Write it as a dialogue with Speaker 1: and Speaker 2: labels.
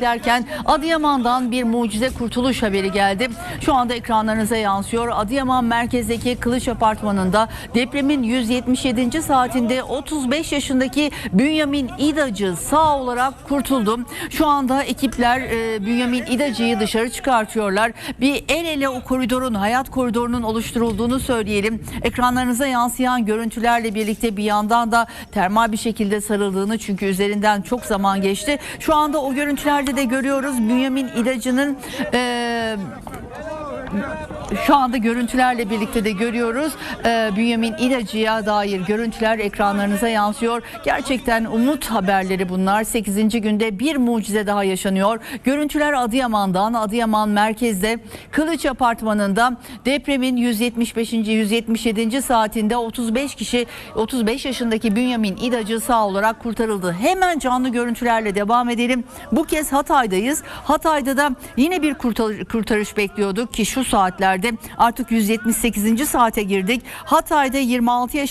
Speaker 1: derken Adıyaman'dan bir mucize kurtuluş haberi geldi. Şu anda ekranlarınıza yansıyor. Adıyaman merkezdeki Kılıç Apartmanı'nda depremin 177. saatinde 35 yaşındaki Bünyamin İdacı sağ olarak kurtuldu. Şu anda ekipler e, Bünyamin İdacı'yı dışarı çıkartıyorlar. Bir el ele o koridorun, hayat koridorunun oluşturulduğunu söyleyelim. Ekranlarınıza yansıyan görüntülerle birlikte bir yandan da termal bir şekilde sarıldığını çünkü üzerinden çok zaman geçti. Şu anda o görüntülerde de görüyoruz. Bünyamin İdacı'nın e, şu anda görüntülerle birlikte de görüyoruz. Ee, Bünyamin İlacı'ya dair görüntüler ekranlarınıza yansıyor. Gerçekten umut haberleri bunlar. 8. günde bir mucize daha yaşanıyor. Görüntüler Adıyaman'dan, Adıyaman merkezde Kılıç Apartmanı'nda depremin 175. 177. saatinde 35 kişi 35 yaşındaki Bünyamin İlacı sağ olarak kurtarıldı. Hemen canlı görüntülerle devam edelim. Bu kez Hatay'dayız. Hatay'da da yine bir kurtar- kurtarış bekliyorduk ki şu saatlerde artık 178. saate girdik. Hatay'da 26 yaşında